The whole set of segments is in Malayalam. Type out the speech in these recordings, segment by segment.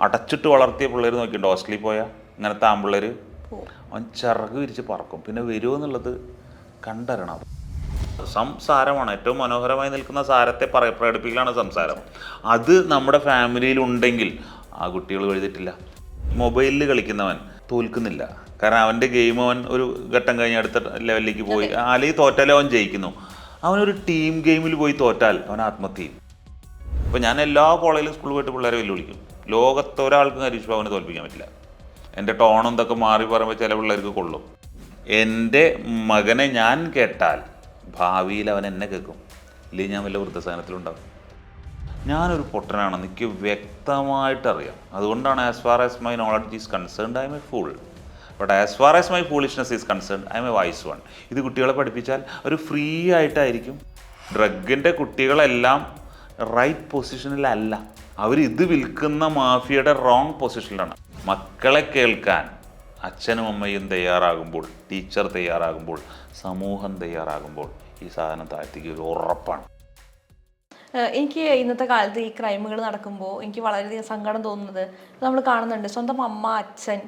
അടച്ചിട്ട് വളർത്തിയ പിള്ളേർ നോക്കിയിട്ടുണ്ട്? ഹോസ്റ്റലിൽ പോയാൽ ഇങ്ങനത്തെ ആമ്പിള്ളേർ അവൻ ചിറക് വിരിച്ച് പറക്കും. പിന്നെ വരുമോ എന്നുള്ളത് കണ്ടറിയണം. സംസാരമാണ്. ഏറ്റവും മനോഹരമായി നിൽക്കുന്ന സാരത്തെ പറ പ്രകടിപ്പിക്കലാണ് സംസാരം. അത് നമ്മുടെ ഫാമിലിയിൽ ഉണ്ടെങ്കിൽ ആ കുട്ടികൾ എഴുതിയിട്ടില്ല മൊബൈലിൽ കളിക്കുന്നവൻ തോൽക്കുന്നില്ല. കാരണം അവന്റെ ഗെയിം അവൻ ഒരു ഘട്ടം കഴിഞ്ഞ് അടുത്ത ലെവലിലേക്ക് പോയി. അല്ലെങ്കിൽ തോറ്റാലോ അവൻ ജയിക്കുന്നു. അവനൊരു ടീം ഗെയിമിൽ പോയി തോറ്റാൽ അവൻ ആത്മഹത്യ ചെയ്യും ഇപ്പോൾ ഞാൻ എല്ലാ കോളേജിലും സ്കൂളിൽ പോയിട്ട് പിള്ളേരെ വെല്ലുവിളിക്കും. ലോകത്ത് ഒരാൾക്കും ഹരീഷ് ബാബുവിനെ തോൽപ്പിക്കാൻ പറ്റില്ല. എന്റെ ടോണും ഇതൊക്കെ മാറി പറയുമ്പോൾ ചില പിള്ളേർക്ക് കൊള്ളും. എന്റെ മകനെ ഞാൻ കേട്ടാൽ ഭാവിയിൽ അവൻ എന്നെ കേൾക്കും. ഇല്ലെങ്കിൽ ഞാൻ വല്ല വൃദ്ധസാധനത്തിലുണ്ടാകും ഞാനൊരു പൊട്ടനാണെന്ന് എനിക്ക് വ്യക്തമായിട്ട് അറിയാം അതുകൊണ്ടാണ് as far as my knowledge is concerned I am a fool but as far as my foolishness is concerned I am a wise one ഇത് കുട്ടികളെ പഠിപ്പിച്ചാൽ ഒരു ഫ്രീ ആയിട്ടായിരിക്കും. ഡ്രഗിന്റെ കുട്ടികളെല്ലാം റൈറ്റ് പൊസിഷനിലല്ല അവർ ഇത് വിൽക്കുന്ന മാഫിയയുടെ റോങ് പൊസിഷനിലാണ് മക്കളെ കേൾക്കാൻ അച്ഛനും അമ്മയും തയ്യാറാകുമ്പോൾ ടീച്ചർ തയ്യാറാകുമ്പോൾ സമൂഹം തയ്യാറാകുമ്പോൾ ഈ സാധനം താഴ്ത്തിക്ക് ഒരു ഉറപ്പാണ്. എനിക്ക് ഇന്നത്തെ കാലത്ത് ഈ ക്രൈമുകൾ നടക്കുമ്പോൾ എനിക്ക് വളരെയധികം സങ്കടം തോന്നുന്നത് നമ്മൾ കാണുന്നുണ്ട്. സ്വന്തം അമ്മ അച്ഛൻ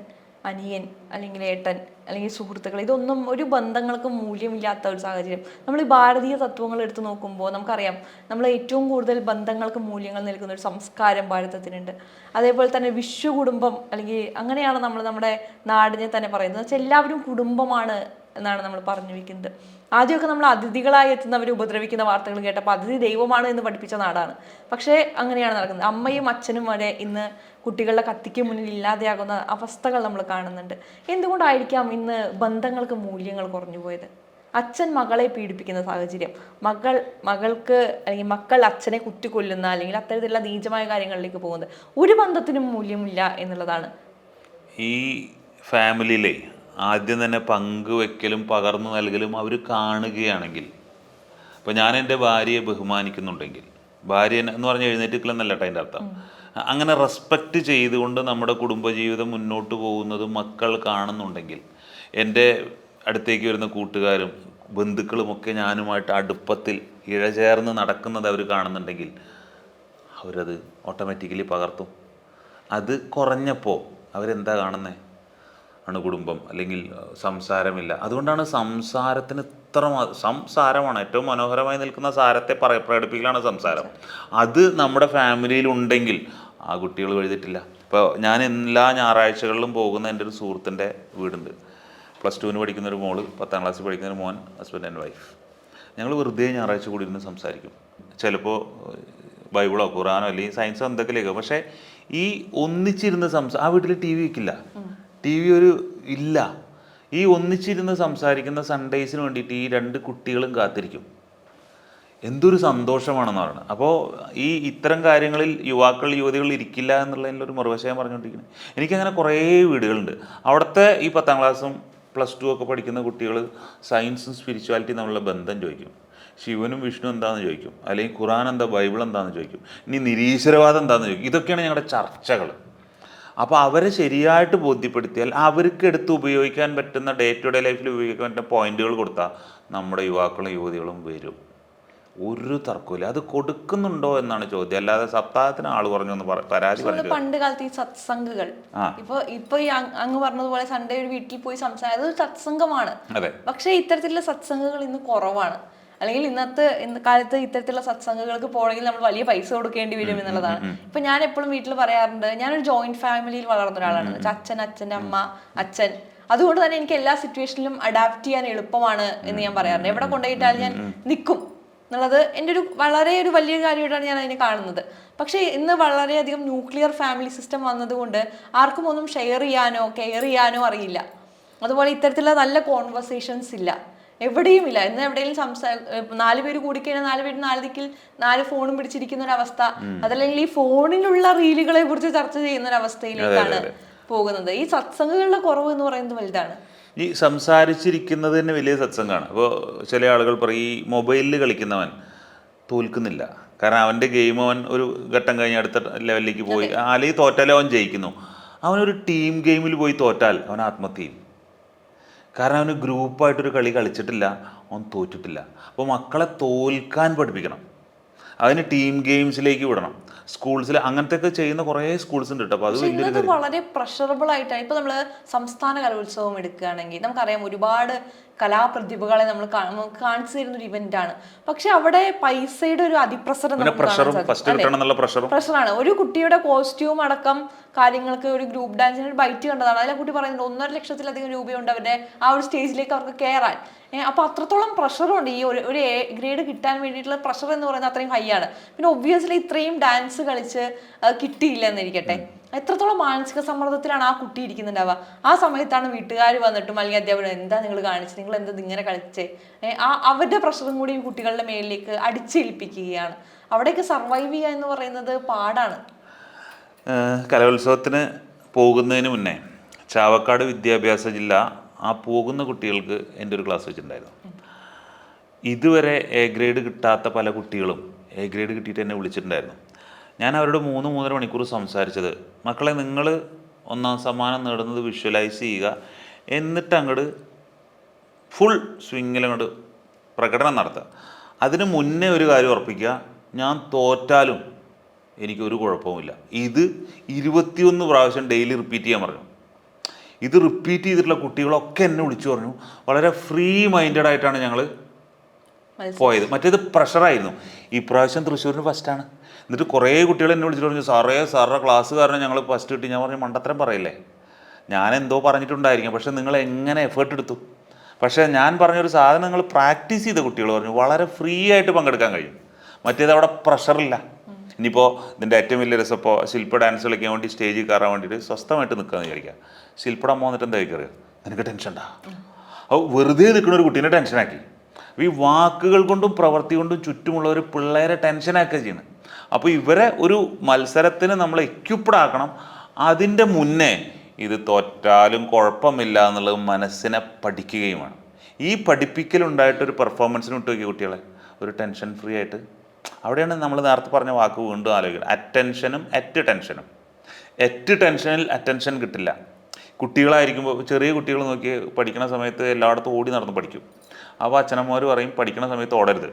അനിയൻ അല്ലെങ്കിൽ ഏട്ടൻ അല്ലെങ്കിൽ സുഹൃത്തുക്കൾ ഇതൊന്നും ഒരു ബന്ധങ്ങൾക്ക് മൂല്യമില്ലാത്ത ഒരു സാഹചര്യം. നമ്മൾ ഈ ഭാരതീയ തത്വങ്ങൾ എടുത്തു നോക്കുമ്പോൾ നമുക്കറിയാം നമ്മൾ ഏറ്റവും കൂടുതൽ ബന്ധങ്ങൾക്ക് മൂല്യങ്ങൾ നൽകുന്ന ഒരു സംസ്കാരം ഭാരതത്തിനുണ്ട്. അതേപോലെ തന്നെ വിശ്വ കുടുംബം അല്ലെങ്കിൽ അങ്ങനെയാണ് നമ്മൾ നമ്മുടെ നാടിനെ തന്നെ പറയുന്നത്. എല്ലാവരും കുടുംബമാണ് എന്നാണ് നമ്മൾ പറഞ്ഞു വെക്കുന്നത്. ആദ്യമൊക്കെ നമ്മൾ അതിഥികളായി എത്തുന്നവർ ഉപദ്രവിക്കുന്ന വാർത്തകൾ കേട്ടപ്പോൾ അതിഥി ദൈവമാണ് എന്ന് പഠിപ്പിച്ച നാടാണ്. പക്ഷേ അങ്ങനെയാണ് നടക്കുന്നത്. അമ്മയും അച്ഛനും വരെ ഇന്ന് കുട്ടികളുടെ കത്തിക്ക് മുന്നിൽ ഇല്ലാതെയാകുന്ന അവസ്ഥകൾ നമ്മൾ കാണുന്നുണ്ട്. എന്തുകൊണ്ടായിരിക്കാം ഇന്ന് ബന്ധങ്ങൾക്ക് മൂല്യങ്ങൾ കുറഞ്ഞു പോയത്? അച്ഛൻ മകളെ പീഡിപ്പിക്കുന്ന സാഹചര്യം. മകൾ മകൾക്ക് അല്ലെങ്കിൽ മക്കൾ അച്ഛനെ കുത്തിക്കൊല്ലുന്ന അല്ലെങ്കിൽ അത്തരത്തിലുള്ള നീചമായ കാര്യങ്ങളിലേക്ക് പോകുന്നത് ഒരു ബന്ധത്തിനും മൂല്യമില്ല എന്നുള്ളതാണ്. ഈ ഫാമിലിയിലെ ആദ്യം തന്നെ പങ്കുവെക്കലും പകർന്നു നൽകലും അവർ കാണുകയാണെങ്കിൽ ഇപ്പോൾ ഞാൻ എന്റെ ഭാര്യയെ ബഹുമാനിക്കുന്നുണ്ടെങ്കിൽ ഭാര്യ എന്ന് പറഞ്ഞ് എഴുന്നേറ്റിക്കലെന്നല്ല കേട്ടോ അതിന്റെ അർത്ഥം. അങ്ങനെ റെസ്പെക്റ്റ് ചെയ്തുകൊണ്ട് നമ്മുടെ കുടുംബജീവിതം മുന്നോട്ട് പോകുന്നത് മക്കൾ കാണുന്നുണ്ടെങ്കിൽ എന്റെ അടുത്തേക്ക് വരുന്ന കൂട്ടുകാരും ബന്ധുക്കളുമൊക്കെ ഞാനുമായിട്ട് അടുപ്പത്തിൽ ഇഴചേർന്ന് നടക്കുന്നത് അവർ കാണുന്നുണ്ടെങ്കിൽ അവരത് ഓട്ടോമാറ്റിക്കലി പകർത്തും. അത് കുറഞ്ഞപ്പോൾ അവരെന്താ കാണുന്നത് അണുകുടുംബം അല്ലെങ്കിൽ സംസാരമില്ല. അതുകൊണ്ടാണ് സംസാരത്തിന് ഇത്ര സംസാരമാണ്. ഏറ്റവും മനോഹരമായി നിൽക്കുന്ന സാരത്തെ പറ പ്രകടിപ്പിക്കലാണ് സംസാരം. അത് നമ്മുടെ ഫാമിലിയിൽ ഉണ്ടെങ്കിൽ ആ കുട്ടികൾ എഴുതിയിട്ടില്ല ഇപ്പോൾ ഞാൻ എല്ലാ ഞായറാഴ്ചകളിലും പോകുന്ന എന്റെ ഒരു സുഹൃത്തിന്റെ വീടുണ്ട്. പ്ലസ് ടുവിന് പഠിക്കുന്ന ഒരു മോൾ പത്താം ക്ലാസ്സിൽ പഠിക്കുന്ന ഒരു മോൻ ഹസ്ബൻഡ് ആൻഡ് വൈഫ് ഞങ്ങൾ വെറുതെ ഞായറാഴ്ച കൂടി ഇരുന്ന് സംസാരിക്കും. ചിലപ്പോൾ ബൈബിളോ ഖുറാനോ അല്ലെങ്കിൽ സയൻസോ എന്തൊക്കെ ലേഖോ. പക്ഷേ ഈ ഒന്നിച്ചിരുന്ന് സംസാ ആ വീട്ടിൽ ടി വി വെക്കില്ല. ടി വി ഒരു ഇല്ല. ഈ ഒന്നിച്ചിരുന്ന് സംസാരിക്കുന്ന സൺഡേസിന് വേണ്ടിയിട്ട് ഈ രണ്ട് കുട്ടികളും കാത്തിരിക്കും. എന്തൊരു സന്തോഷമാണെന്ന് പറയുന്നത് അപ്പോൾ ഈ ഇത്തരം കാര്യങ്ങളിൽ യുവാക്കൾ യുവതികൾ ഇരിക്കില്ല എന്നുള്ളതിന്റെ ഒരു മറുവശം ഞാൻ പറഞ്ഞുകൊണ്ടിരിക്കുന്നത് എനിക്കങ്ങനെ കുറേ വീടുകളുണ്ട്. അവിടുത്തെ ഈ പത്താം ക്ലാസ്സും പ്ലസ് ടു ഒക്കെ പഠിക്കുന്ന കുട്ടികൾ സയൻസും സ്പിരിച്വാലിറ്റിയും തമ്മിലുള്ള ബന്ധം ചോദിക്കും. ശിവനും വിഷ്ണു എന്താണെന്ന് ചോദിക്കും. അല്ലെങ്കിൽ ഖുറാൻ എന്താ ബൈബിൾ എന്താണെന്ന് ചോദിക്കും. ഇനി നിരീശ്വരവാദം എന്താണെന്ന് ചോദിക്കും. ഇതൊക്കെയാണ് ഞങ്ങളുടെ ചർച്ചകൾ. അപ്പോൾ അവരെ ശരിയായിട്ട് ബോധ്യപ്പെടുത്തിയാൽ അവർക്ക് എടുത്ത് ഉപയോഗിക്കാൻ പറ്റുന്ന ഡേ ടു ഡേ ലൈഫിൽ ഉപയോഗിക്കാൻ പറ്റുന്ന പോയിന്റുകൾ കൊടുത്താൽ നമ്മുടെ യുവാക്കളും യുവതികളും വരും. ഒരു തർക്കമില്ല അത് കൊടുക്കുന്നുണ്ടോ എന്നാണ് ചോദ്യം. അല്ലാതെ സപ്താഹത്തിന് ആൾ പറഞ്ഞു എന്ന് പരാതി പറഞ്ഞു പണ്ട് കാലത്ത് ഈ സത്സംഗുകൾ ആ. ഇപ്പൊ ഇപ്പൊ ഈ അങ്ങ് പറഞ്ഞതുപോലെ സൺഡേ ഒരു വീട്ടിൽ പോയി സംസാരിച്ചത് സത്സംഗമാണ്. പക്ഷേ ഇത്തരത്തിലുള്ള സത്സംഗങ്ങൾ ഇന്ന് കുറവാണ്. അല്ലെങ്കിൽ ഇന്നത്തെ ഇന്ന് കാലത്ത് ഇത്തരത്തിലുള്ള സത്സംഗങ്ങൾക്ക് പോകണമെങ്കിൽ നമ്മൾ വലിയ പൈസ കൊടുക്കേണ്ടി വരും എന്നുള്ളതാണ്. ഇപ്പൊ ഞാൻ എപ്പോഴും വീട്ടിൽ പറയാറുണ്ട് ഞാനൊരു ജോയിന്റ് ഫാമിലിയിൽ വളർന്ന ഒരാളാണ്. അച്ഛൻ അച്ഛന്റെ അമ്മ അച്ഛൻ. അതുകൊണ്ട് തന്നെ എനിക്ക് എല്ലാ സിറ്റുവേഷനിലും അഡാപ്റ്റ് ചെയ്യാൻ എളുപ്പമാണ് എന്ന് ഞാൻ പറയാറുണ്ട്. എവിടെ കൊണ്ടുപോയിട്ടാലും ഞാൻ നിൽക്കും എന്നുള്ളത് എന്റെ ഒരു വളരെ ഒരു വലിയ കാര്യമായിട്ടാണ് ഞാൻ അതിനെ കാണുന്നത്. പക്ഷേ ഇന്ന് വളരെയധികം ന്യൂക്ലിയർ ഫാമിലി സിസ്റ്റം വന്നതുകൊണ്ട് ആർക്കും ഒന്നും ഷെയർ ചെയ്യാനോ കെയർ ചെയ്യാനോ അറിയില്ല. അതുപോലെ ഇത്തരത്തിലുള്ള നല്ല കോൺവെർസേഷൻസ് ഇല്ല. എവിടെയും ഇല്ല ഇന്ന് എവിടെയെങ്കിലും സംസാ നാല് പേര് കൂടിക്കഴിഞ്ഞാൽ നാല് പേര് നാല് ദിക്കിൽ നാല് ഫോണും പിടിച്ചിരിക്കുന്ന ഒരു അവസ്ഥ. അതല്ലെങ്കിൽ ഈ ഫോണിലുള്ള റീലുകളെ കുറിച്ച് ചർച്ച ചെയ്യുന്ന ഒരു അവസ്ഥയിലേക്കാണ് പോകുന്നത്. ഈ സത്സംഗങ്ങളുടെ കുറവ് എന്ന് പറയുന്നത് വലുതാണ്. ഈ സംസാരിച്ചിരിക്കുന്നത് തന്നെ വലിയ സത്സംഗമാണ്. അപ്പോൾ ചില ആളുകൾ പറയും ഈ മൊബൈലിൽ കളിക്കുന്നവൻ തോൽക്കുന്നില്ല. കാരണം അവന്റെ ഗെയിം അവൻ ഒരു ഘട്ടം കഴിഞ്ഞ് അടുത്ത ലെവലിലേക്ക് പോയി. അല്ലെങ്കിൽ തോറ്റാലും അവൻ ജയിക്കുന്നു. അവനൊരു ടീം ഗെയിമിൽ പോയി തോറ്റാൽ അവൻ ആത്മഹത്യ ചെയ്യും കാരണം അവന് ഗ്രൂപ്പായിട്ടൊരു കളി കളിച്ചിട്ടില്ല അവൻ തോറ്റിട്ടില്ല. അപ്പോൾ മക്കളെ തോൽക്കാൻ പഠിപ്പിക്കണം. അതിന് ടീം ഗെയിംസിലേക്ക് വിടണം. സ്കൂൾസിൽ അങ്ങനത്തെ ഒക്കെ ചെയ്യുന്ന കുറേ സ്കൂൾസ് ഉണ്ട് കേട്ടോ അപ്പോൾ അത് വലിയ വലിയൊരു വളരെ പ്രഷറബിൾ ആയിട്ടാണ് ഇപ്പൊ നമ്മൾ സംസ്ഥാന കലോത്സവം എടുക്കുകയാണെങ്കിൽ നമുക്കറിയാം ഒരുപാട് കലാപ്രതിഭകളെ നമ്മൾ കാണിച്ചു തരുന്ന ഒരു ഇവന്റ് ആണ്. പക്ഷെ അവിടെ പൈസയുടെ ഒരു അതിപ്രസരം പ്രഷറാണ് ഒരു കുട്ടിയുടെ കോസ്റ്റ്യൂം അടക്കം കാര്യങ്ങൾക്ക് ഒരു ഗ്രൂപ്പ് ഡാൻസിന് ഒരു ബൈറ്റ് കണ്ടതാണ്. അതിലെ കുട്ടി പറയുന്നത് ഒന്നര ലക്ഷത്തിലധികം രൂപയുണ്ട് അവരുടെ ആ ഒരു സ്റ്റേജിലേക്ക് അവർക്ക് കയറാൻ അപ്പോൾ അപ്പൊ അത്രത്തോളം പ്രഷറുണ്ട് ഈ ഒരു ഒരു എ ഗ്രേഡ് കിട്ടാൻ വേണ്ടിയിട്ടുള്ള പ്രഷർ എന്ന് പറയുന്നത് അത്രയും ഹൈ ആണ്. പിന്നെ ഒബ്വിയസ്ലി ഇത്രയും ഡാൻസ് കളിച്ച് കിട്ടിയില്ല എന്നിരിക്കട്ടെ. എത്രത്തോളം മാനസിക സമ്മർദ്ദത്തിലാണ് ആ കുട്ടി ഇരിക്കുന്നുണ്ടാവുക? ആ സമയത്താണ് വീട്ടുകാർ വന്നിട്ടും അല്ലെങ്കിൽ അധ്യാപകർ എന്താ നിങ്ങൾ കാണിച്ചത് നിങ്ങൾ എന്താ ഇങ്ങനെ കളിച്ചേ? ആ അവരുടെ പ്രഷറും കൂടി ഈ കുട്ടികളുടെ മേലിലേക്ക് അടിച്ചേൽപ്പിക്കുകയാണ്. അവിടേക്ക് സർവൈവ് ചെയ്യുക എന്ന് പറയുന്നത് പാടാണ്. കലോത്സവത്തിന് പോകുന്നതിന് മുന്നേ ചാവക്കാട് വിദ്യാഭ്യാസ ജില്ല ആ പോകുന്ന കുട്ടികൾക്ക് എന്റെ ഒരു ക്ലാസ് വെച്ചിട്ടുണ്ടായിരുന്നു. ഇതുവരെ എ ഗ്രേഡ് കിട്ടാത്ത പല കുട്ടികളും എ ഗ്രേഡ് കിട്ടിയിട്ട് എന്നെ വിളിച്ചിട്ടുണ്ടായിരുന്നു. ഞാൻ അവരോട് മൂന്ന് മൂന്നര മണിക്കൂർ സംസാരിച്ചത്. മക്കളെ നിങ്ങൾ ഒന്നാം സമ്മാനം നേടുന്നത് വിഷ്വലൈസ് ചെയ്യുക. എന്നിട്ട് അങ്ങോട്ട് ഫുൾ സ്വിങ്ങിൽ അങ്ങോട്ട് പ്രകടനം നടത്തുക. അതിന് മുന്നേ ഒരു കാര്യം ഉറപ്പിക്കുക. ഞാൻ തോറ്റാലും എനിക്കൊരു കുഴപ്പവുമില്ല. ഇത് ഇരുപത്തിയൊന്ന് പ്രാവശ്യം ഡെയിലി റിപ്പീറ്റ് ചെയ്യാൻ പറഞ്ഞു. ഇത് റിപ്പീറ്റ് ചെയ്തിട്ടുള്ള കുട്ടികളൊക്കെ എന്നെ വിളിച്ചു പറഞ്ഞു. വളരെ ഫ്രീ മൈൻഡഡ് ആയിട്ടാണ് ഞങ്ങൾ. പോയത്. മറ്റേത് പ്രഷറായിരുന്നു ഈ പ്രാവശ്യം തൃശ്ശൂരിന് ഫസ്റ്റാണ് എന്നിട്ട് കുറേ കുട്ടികൾ എന്നെ വിളിച്ചിട്ട് പറഞ്ഞു സാറേ സാറേ ക്ലാസ് കാരണം ഞങ്ങൾ ഫസ്റ്റ് കിട്ടി. ഞാൻ പറഞ്ഞു മണ്ടത്തരം പറയില്ലേ? ഞാൻ എന്തോ പറഞ്ഞിട്ടുണ്ടായിരിക്കും. പക്ഷേ നിങ്ങൾ എങ്ങനെ എഫേർട്ട് എടുത്തു? പക്ഷേ ഞാൻ പറഞ്ഞൊരു സാധനം നിങ്ങൾ പ്രാക്ടീസ് ചെയ്ത കുട്ടികൾ പറഞ്ഞു വളരെ ഫ്രീ ആയിട്ട് പങ്കെടുക്കാൻ കഴിയും. മറ്റേത് അവിടെ പ്രഷറില്ല ഇനിയിപ്പോൾ ഇതിന്റെ ഏറ്റവും വലിയ രസം ഇപ്പോൾ ശില്പ ഡാൻസ് കളിക്കാൻ വേണ്ടി സ്റ്റേജിൽ കയറാൻ വേണ്ടിയിട്ട് സ്വസ്ഥമായിട്ട് നിൽക്കാൻ വിചാരിക്കുക. ശില്പട അമ്മ വന്നിട്ട് എന്താ കയറിയത് നിനക്ക് ടെൻഷൻ ഉണ്ടാ അപ്പോൾ വെറുതെ നിൽക്കുന്ന ഒരു കുട്ടീനെ ടെൻഷനാക്കി ഈ വാക്കുകൾ കൊണ്ടും പ്രവൃത്തി കൊണ്ടും ചുറ്റുമുള്ളവർ പിള്ളേരെ ടെൻഷനാക്കുക ചെയ്യണം. അപ്പോൾ ഇവരെ ഒരു മത്സരത്തിന് നമ്മൾ എക്യുപ്ഡ് ആക്കണം. അതിന്റെ മുന്നേ ഇത് തോറ്റാലും കുഴപ്പമില്ല എന്നുള്ളത് മനസ്സിനെ പഠിക്കുകയുമാണ് ഈ പഠിപ്പിക്കലുണ്ടായിട്ടൊരു പെർഫോമൻസിന് വിട്ടു നോക്കി കുട്ടികളെ. ഒരു ടെൻഷൻ ഫ്രീ ആയിട്ട്. അവിടെയാണ് നമ്മൾ നേരത്തെ പറഞ്ഞ വാക്ക് വീണ്ടും ആലോചിക്കുന്നത്. അറ്റൻഷനും അറ്റ് ടെൻഷനും എറ്റ് ടെൻഷനിൽ അറ്റൻഷൻ കിട്ടില്ല. കുട്ടികളായിരിക്കുമ്പോൾ ചെറിയ കുട്ടികൾ നോക്കി പഠിക്കുന്ന സമയത്ത് എല്ലായിടത്തും ഓടി നടന്ന് പഠിക്കും. അപ്പോൾ അച്ഛനമ്മമാർ പറയും പഠിക്കുന്ന സമയത്ത് ഓടരുത്.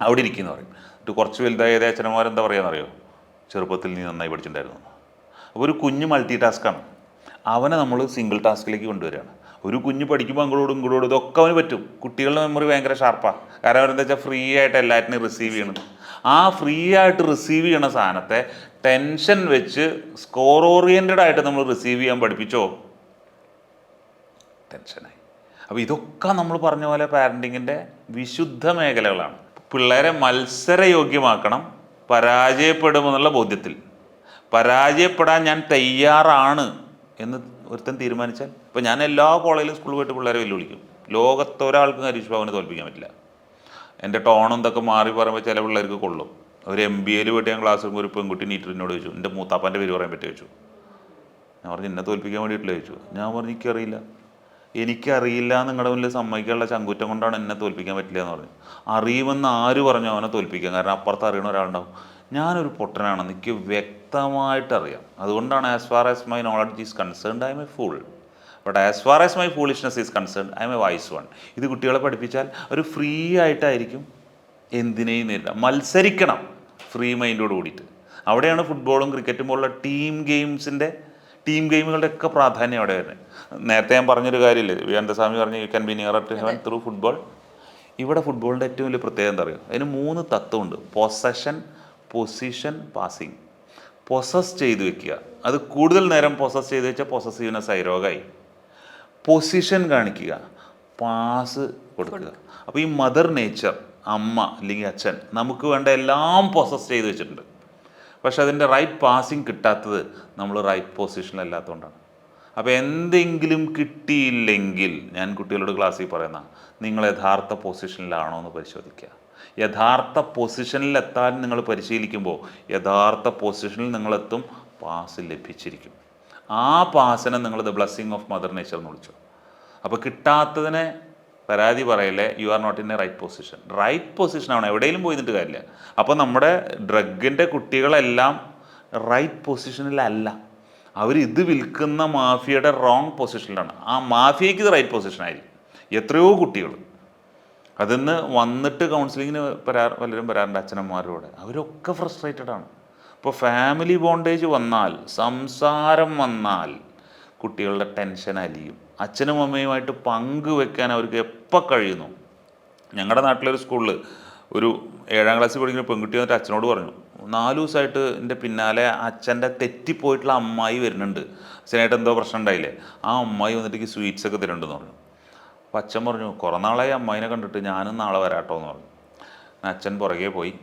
അവിടെ ഇരിക്കുന്നു പറയും. എന്നിട്ട് കുറച്ച് വലുതായ അച്ഛനമാർ എന്താ പറയുക ചെറുപ്പത്തിൽ നീ നന്നായി പഠിച്ചിട്ടുണ്ടായിരുന്നു. അപ്പോൾ ഒരു കുഞ്ഞ് മൾട്ടി ടാസ്ക്കാണ് അവനെ നമ്മൾ സിംഗിൾ ടാസ്കിലേക്ക് കൊണ്ടുവരികയാണ്. ഒരു കുഞ്ഞ് പഠിക്കുമ്പോൾ അങ്ങോട്ടും ഇങ്ങോട്ടും ഇതൊക്കെ അവന് പറ്റും. കുട്ടികളുടെ മെമ്മറി ഭയങ്കര ഷാർപ്പാണ് കാരണം അവരെന്താ വെച്ചാൽ ഫ്രീ ആയിട്ട് എല്ലാറ്റിനും റിസീവ് ചെയ്യണത് ആ ഫ്രീ ആയിട്ട് റിസീവ് ചെയ്യണ സാധനത്തെ ടെൻഷൻ വെച്ച് സ്കോർ ഓറിയന്റഡ് ആയിട്ട് നമ്മൾ റിസീവ് ചെയ്യാൻ പഠിപ്പിച്ചോ? ടെൻഷനായി അപ്പോൾ ഇതൊക്കെ നമ്മൾ പറഞ്ഞ പോലെ പാരന്റിങ്ങിന്റെ വിശുദ്ധ മേഖലകളാണ്. പിള്ളേരെ മത്സരയോഗ്യമാക്കണം പരാജയപ്പെടുമെന്നുള്ള ബോധ്യത്തിൽ. പരാജയപ്പെടാൻ ഞാൻ തയ്യാറാണ് എന്ന് ഒരുത്തൻ തീരുമാനിച്ചാൽ ഇപ്പോൾ ഞാൻ എല്ലാ കോളേജിലും സ്കൂളിൽ പോയിട്ട് പിള്ളേരെ വെല്ലുവിളിക്കും. ലോകത്തൊരാൾക്കും ഹരീഷ് ബാബുവിനെ തോൽപ്പിക്കാൻ പറ്റില്ല. എന്റെ ടോണും ഇതൊക്കെ മാറി പറയുമ്പോൾ ചില പിള്ളേർക്ക് കൊള്ളും. ഒരു എം ബി എയിൽ പോയിട്ട് ഞാൻ ക്ലാസ് ഒരു പെൺകുട്ടി നീറ്ററിനോട് ചോദിച്ചു എന്റെ മൂത്താപ്പാന്റെ പേര് പറയാൻ പറ്റി ചോദിച്ചു. ഞാൻ പറഞ്ഞു എന്നെ തോൽപ്പിക്കാൻ വേണ്ടിയിട്ടില്ല? ചോദിച്ചു. ഞാൻ പറഞ്ഞു എനിക്കറിയില്ല. എനിക്കറിയില്ല നിങ്ങളുടെ മുന്നിൽ സമ്മതിക്കാനുള്ള ചങ്കുറ്റം കൊണ്ടാണ് എന്നെ തോൽപ്പിക്കാൻ പറ്റില്ല എന്ന് പറഞ്ഞു. അറിയുമെന്ന് ആര് പറഞ്ഞു അവനെ തോൽപ്പിക്കാൻ കാരണം അപ്പുറത്ത് അറിയണ ഒരാളുണ്ടാവും. ഞാനൊരു പൊട്ടനാണെന്ന് എനിക്ക് വ്യക്തമായിട്ട് അറിയാം അതുകൊണ്ടാണ് as far as my knowledge is concerned I am a fool but as far as my foolishness is concerned I am a wise one ഇത് കുട്ടികളെ പഠിപ്പിച്ചാൽ അവർ ഫ്രീ ആയിട്ടായിരിക്കും. എന്തിനേയും നേരിടാം. മത്സരിക്കണം. ഫ്രീ മൈൻഡോട് കൂടിയിട്ട്. അവിടെയാണ് ഫുട്ബോളും ക്രിക്കറ്റും പോലുള്ള ടീം ഗെയിംസിന്റെ ടീം ഗെയിമുകളുടെ ഒക്കെ പ്രാധാന്യം അവിടെ വരുന്നത്. നേരത്തെ ഞാൻ പറഞ്ഞൊരു കാര്യമില്ലേ? വിവേകാനന്ദസ്വാമി പറഞ്ഞു you can be near to heaven through football ഇവിടെ ഫുട്ബോളിന്റെ ഏറ്റവും വലിയ പ്രത്യേകത എന്താ പറയുക? അതിന് മൂന്ന് തത്വമുണ്ട്. പൊസഷൻ പൊസിഷൻ പാസിങ് പൊസസ് ചെയ്ത് വെക്കുക. അത് കൂടുതൽ നേരം പൊസസ് ചെയ്ത് വെച്ചാൽ പൊസസീവ്നെസ് ആയി രോഗമായി പൊസിഷൻ കാണിക്കുക. പാസ് കൊടുക്കുക. അപ്പോൾ ഈ മദർ നേച്ചർ അമ്മ അല്ലെങ്കിൽ അച്ഛൻ നമുക്ക് വേണ്ട എല്ലാം പൊസസ് ചെയ്ത് വെച്ചിട്ടുണ്ട്. പക്ഷെ അതിന്റെ റൈറ്റ് പാസിങ് കിട്ടാത്തത് നമ്മൾ റൈറ്റ് പൊസിഷനിലല്ലാത്തതുകൊണ്ടാണ് അപ്പോൾ എന്തെങ്കിലും കിട്ടിയില്ലെങ്കിൽ ഞാൻ കുട്ടികളോട് ക്ലാസ്സിൽ പറയുന്ന നിങ്ങൾ യഥാർത്ഥ പൊസിഷനിലാണോ എന്ന് പരിശോധിക്കുക. യഥാർത്ഥ പൊസിഷനിൽ എത്താൻ നിങ്ങൾ പരിശീലിക്കുമ്പോൾ യഥാർത്ഥ പൊസിഷനിൽ നിങ്ങളെത്തും പാസ് ലഭിച്ചിരിക്കും. ആ പാസിനെ നിങ്ങൾ the blessing of mother nature എന്ന് വിളിച്ചു. അപ്പോൾ കിട്ടാത്തതിനെ പരാതി പറയല്ലേ you are not in a right position right പൊസിഷനാണ് എവിടെയും പോയി നിന്നിട്ട് കാര്യമില്ല. അപ്പോൾ നമ്മുടെ ഡ്രഗിന്റെ കുട്ടികളെല്ലാം റൈറ്റ് പൊസിഷനിലല്ല അവർ ഇത് വിൽക്കുന്ന മാഫിയയുടെ റോങ് പൊസിഷനിലാണ് ആ മാഫിയയ്ക്ക് ഇത് റൈറ്റ് പൊസിഷനായിരിക്കും എത്രയോ കുട്ടികൾ. അതിന്ന് വന്നിട്ട് കൗൺസിലിങ്ങിന് വരാ പലരും വരാറുണ്ട് അച്ഛനമ്മമാരോട്. അവരൊക്കെ ഫ്രസ്ട്രേറ്റഡ് ആണ്. ഇപ്പോൾ ഫാമിലി ബോണ്ടേജ് വന്നാൽ സംസാരം വന്നാൽ കുട്ടികളുടെ ടെൻഷൻ അലിയും. അച്ഛനും അമ്മയുമായിട്ട് പങ്കുവെക്കാൻ അവർക്ക് എപ്പോൾ കഴിയുന്നു? ഞങ്ങളുടെ നാട്ടിലൊരു സ്കൂളിൽ ഒരു ഏഴാം ക്ലാസ്സിൽ പഠിക്കുന്ന പെൺകുട്ടി വന്നിട്ട് അച്ഛനോട് പറഞ്ഞു നാല് ദിവസമായിട്ട് എന്റെ പിന്നാലെ അച്ഛന്റെ തെറ്റിപ്പോയിട്ടുള്ള അമ്മായി വരുന്നുണ്ട്. അച്ഛനായിട്ട് എന്തോ പ്രശ്നം ഉണ്ടായില്ലേ? ആ അമ്മായി വന്നിട്ട് എനിക്ക് സ്വീറ്റ്സ് ഒക്കെ തരുന്നുണ്ടെന്ന് പറഞ്ഞു. അപ്പം അച്ഛൻ പറഞ്ഞു കുറേ നാളായി അമ്മായിനെ കണ്ടിട്ട് ഞാനും നാളെ വരാട്ടോ എന്ന് പറഞ്ഞു. അച്ഛൻ പുറകെ പോയി.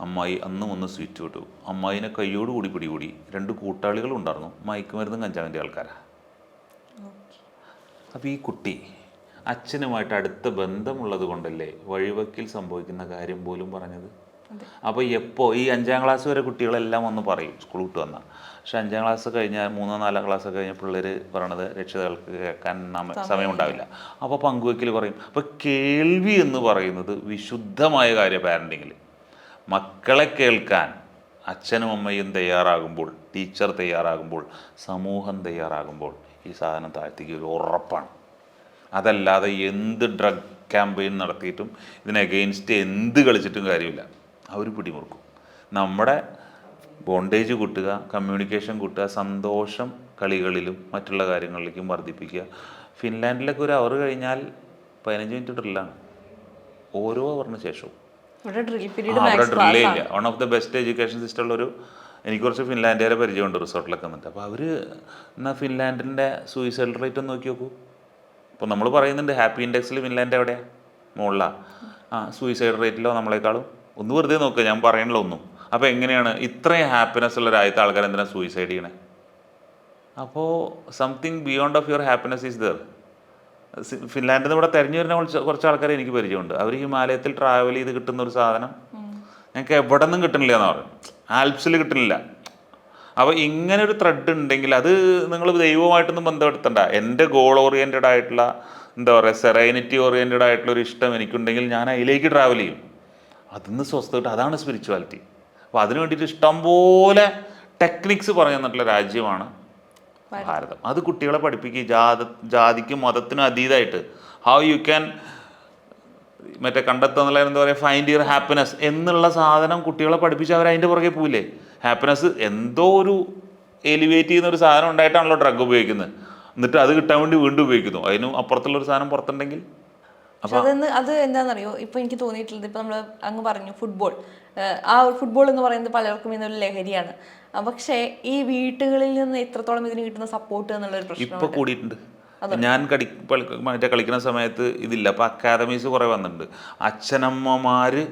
അമ്മായി അന്നും ഒന്ന് സ്വീറ്റ് വിട്ടു. അമ്മായിനെ കയ്യോട് കൂടി പിടികൂടി രണ്ട് കൂട്ടാളികളും ഉണ്ടായിരുന്നു. മയക്കുമരുന്നും കഞ്ചാവിന്റെ ആൾക്കാരാണ് അപ്പോൾ ഈ കുട്ടി അച്ഛനുമായിട്ട് അടുത്ത ബന്ധമുള്ളത് കൊണ്ടല്ലേ വഴിവക്കിൽ സംഭവിക്കുന്ന കാര്യം പോലും പറഞ്ഞത്? അപ്പോൾ എപ്പോൾ ഈ അഞ്ചാം ക്ലാസ് വരെ കുട്ടികളെല്ലാം ഒന്ന് പറയും സ്കൂൾ വിട്ട് വന്നാൽ പക്ഷെ അഞ്ചാം ക്ലാസ് കഴിഞ്ഞാൽ മൂന്നോ നാലാം ക്ലാസ് കഴിഞ്ഞ പിള്ളേർ പറയണത് രക്ഷിതാക്കൾക്ക് കേൾക്കാൻ സമയം ഉണ്ടാവില്ല അപ്പോൾ പങ്കുവെക്കൽ പറയും. അപ്പോൾ കേൾവി എന്ന് പറയുന്നത് വിശുദ്ധമായ കാര്യം പാരന്റിങ്ങിൽ മക്കളെ കേൾക്കാൻ അച്ഛനും അമ്മയും തയ്യാറാകുമ്പോൾ ടീച്ചർ തയ്യാറാകുമ്പോൾ സമൂഹം തയ്യാറാകുമ്പോൾ ഈ സാധനം താഴ്ത്തിക്ക് ഒരു ഉറപ്പാണ്. അതല്ലാതെ എന്ത് ഡ്രഗ് ക്യാമ്പയിൻ നടത്തിയിട്ടും ഇതിനെ അഗെയിൻസ്റ്റ് എന്ത് കളിച്ചിട്ടും കാര്യമില്ല. അവർ പിടിമുറുക്കും. നമ്മുടെ ബോണ്ടേജ് കൂട്ടുക കമ്മ്യൂണിക്കേഷൻ കൂട്ടുക സന്തോഷം കളികളിലും മറ്റുള്ള കാര്യങ്ങളിലേക്കും വർദ്ധിപ്പിക്കുക. ഫിൻലാൻഡിലൊക്കെ ഒരു അവർ കഴിഞ്ഞാൽ പതിനഞ്ച് മിനിറ്റ് ഡ്രില്ലാണ് ഓരോ അവറിന് ശേഷവും. അവിടെ ഡ്രില്ലേ ഇല്ല. One of the best education system ഉള്ളൊരു എനിക്ക് കുറച്ച് ഫിൻലാൻഡുകാരെ പരിചയമുണ്ട് റിസോർട്ടിലൊക്കെ വന്നിട്ട്. അപ്പോൾ അവർ എന്നാൽ ഫിൻലാൻഡിന്റെ സൂയിസൈഡ് റേറ്റ് ഒന്ന് നോക്കി നോക്കൂ. അപ്പോൾ നമ്മൾ പറയുന്നുണ്ട് ഹാപ്പി ഇൻഡെക്സിൽ ഫിൻലാൻഡ് എവിടെയാണ് മുകളിലാണ് ആ സൂയിസൈഡ് റേറ്റിലോ നമ്മളെക്കാളും ഒന്ന് വെറുതെ നോക്കുക ഞാൻ പറയണില്ല ഒന്നും. അപ്പോൾ എങ്ങനെയാണ് ഇത്രയും ഹാപ്പിനെസ് ഉള്ള രാജ്യത്തെ ആൾക്കാർ എന്തിനാണ് സൂയിസൈഡ് ചെയ്യണേ? അപ്പോൾ something beyond of your happiness is there ഫിൻലാൻഡിൽ നിന്ന് ഇവിടെ തെരഞ്ഞു വരുന്ന കുറച്ച് കുറച്ച് ആൾക്കാരെ എനിക്ക് പരിചയമുണ്ട്. അവർ ഹിമാലയത്തിൽ ട്രാവൽ ചെയ്ത് കിട്ടുന്ന ഒരു സാധനം ഞങ്ങൾക്ക് എവിടെ നിന്നും കിട്ടണില്ല എന്ന് പറയും ആൽപ്സിൽ കിട്ടണില്ല. അപ്പോൾ ഇങ്ങനെ ഒരു ത്രെഡ് ഉണ്ടെങ്കിൽ അത് നിങ്ങൾ ദൈവമായിട്ടൊന്നും ബന്ധപ്പെടുത്തണ്ട. എന്റെ ഗോൾ ഓറിയന്റഡ് ആയിട്ടുള്ള എന്താ പറയുക സെറൈനിറ്റി ഓറിയന്റഡ് ആയിട്ടുള്ള ഒരു ഇഷ്ടം എനിക്കുണ്ടെങ്കിൽ ഞാൻ അതിലേക്ക് ട്രാവൽ ചെയ്യും. അതിന്ന് സ്വസ്ഥ കിട്ടും അതാണ് സ്പിരിച്വാലിറ്റി അപ്പോൾ അതിനു വേണ്ടിയിട്ട് ഇഷ്ടംപോലെ ടെക്നിക്സ് പറഞ്ഞു തന്നിട്ടുള്ള രാജ്യമാണ് ഭാരതം. അത് കുട്ടികളെ പഠിപ്പിക്കുക ജാത ജാതിക്കും മതത്തിനും അതീതമായിട്ട് ഹൗ യു ക്യാൻ മറ്റേ കണ്ടെത്തുന്നില്ല എന്താ പറയുക ഫൈൻഡ് യുവർ ഹാപ്പിനെസ് എന്നുള്ള സാധനം കുട്ടികളെ പഠിപ്പിച്ച് അവർ അതിന്റെ പുറകെ പോവില്ലേ? ഹാപ്പിനെസ് എന്തോ ഒരു എലിവേറ്റ് ചെയ്യുന്ന ഒരു സാധനം ഉണ്ടായിട്ടാണല്ലോ ഡ്രഗ് ഉപയോഗിക്കുന്നത്. എന്നിട്ട് അത് കിട്ടാൻ വേണ്ടി വീണ്ടും ഉപയോഗിക്കുന്നു. അതിനും അപ്പുറത്തുള്ള ഒരു സാധനം പുറത്തുണ്ടെങ്കിൽ പക്ഷെ അതെന്ന് അത് എന്താണെന്നറിയോ ഇപ്പൊ എനിക്ക് തോന്നിയിട്ടുള്ളത് ഇപ്പൊ നമ്മൾ അങ്ങ് പറഞ്ഞു ഫുട്ബോൾ. ആ ഒരു ഫുട്ബോൾ എന്ന് പറയുന്നത് പലർക്കും ഇന്നൊരു ലഹരിയാണ്. പക്ഷേ ഈ വീട്ടുകളിൽ നിന്ന് എത്രത്തോളം ഇതിന് കിട്ടുന്ന സപ്പോർട്ട് എന്നുള്ളൊരു പ്രശ്നം ഇപ്പൊ കൂടിയിട്ടുണ്ട്. ഞാൻ പളി- മറ്റേ കളിക്കുന്ന സമയത്ത് ഇതില്ല. അപ്പൊ അക്കാദമീസ് കുറെ വന്നിട്ടുണ്ട്. അച്ഛനമ്മമാര്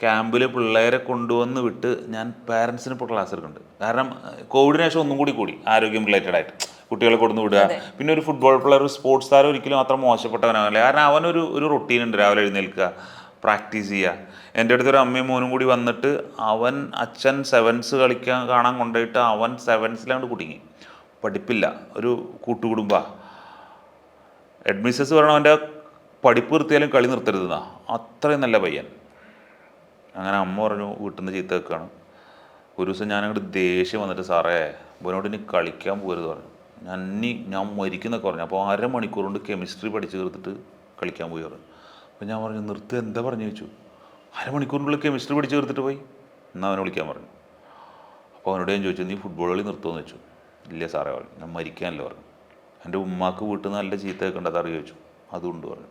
ക്യാമ്പിൽ പിള്ളേരെ കൊണ്ടുവന്ന് വിട്ട് ഞാൻ പാരൻസിന് ഇപ്പോൾ ക്ലാസ് എടുക്കുന്നുണ്ട്. കാരണം കോവിഡിന് ശേഷം ഒന്നും കൂടി കൂടി. ആരോഗ്യം റിലേറ്റഡ് ആയിട്ട്. കുട്ടികളെ കൊടുന്ന് വിടുക. പിന്നെ ഒരു ഫുട്ബോൾ പ്ലെയർ ഒരു സ്പോർട്സ് താരം ഒരിക്കലും അത്ര മോശപ്പെട്ടവനാവില്ല കാരണം അവനൊരു ഒരു റൊട്ടീൻ ഉണ്ട് രാവിലെ എഴുന്നേൽക്കുക പ്രാക്ടീസ് ചെയ്യുക. എന്റെ അടുത്തൊരു അമ്മയും മോനും കൂടി വന്നിട്ട് അവൻ അച്ഛൻ സെവൻസ് കളിക്കാൻ കാണാൻ കൊണ്ടുപോയിട്ട് അവൻ സെവൻസിലാണ്ട് കുടുങ്ങി. പഠിപ്പില്ല. ഒരു കൂട്ടുകുടുംബ. അഡ്മിസസ് പറയണം അവന്റെ പഠിപ്പ് നിർത്തിയാലും കളി നിർത്തരുതെന്നാ അത്രയും നല്ല പയ്യൻ. അങ്ങനെ അമ്മ പറഞ്ഞു വീട്ടിൽ നിന്ന് ചീത്ത വെക്കുകയാണ് ഒരു ദിവസം ഞാനങ്ങോട്ട് ദേഷ്യം വന്നിട്ട് സാറേ ഇവനോട് ഇനി കളിക്കാൻ പോരുത് പറഞ്ഞു. ഞാൻ ഇനി ഞാൻ മരിക്കുന്നൊക്കെ പറഞ്ഞു അപ്പോൾ അരമണിക്കൂർ കൊണ്ട് കെമിസ്ട്രി പഠിച്ച് തീർത്തിട്ട് കളിക്കാൻ പോയി പറഞ്ഞു. അപ്പോൾ ഞാൻ പറഞ്ഞു നിർത്തി എന്താ പറഞ്ഞു ചോദിച്ചു. അരമണിക്കൂറിനുള്ളിൽ കെമിസ്ട്രി പഠിച്ച് തീർത്തിട്ട് പോയി. എന്നാൽ അവനെ വിളിക്കാൻ പറഞ്ഞു. അപ്പോൾ അവനോട് ഞാൻ ചോദിച്ചു നീ ഫുട്ബോൾ കളി നിർത്തുമെന്ന് വെച്ചു ഇല്ല സാറേ പറഞ്ഞു. ഞാൻ മരിക്കാനല്ല പറഞ്ഞു. എന്റെ ഉമ്മാക്ക് വീട്ടിൽ നിന്ന് നല്ല ചീത്ത കേൾക്കേണ്ടത് അറിയോ ചോദിച്ചു. അതുകൊണ്ട് പറഞ്ഞു.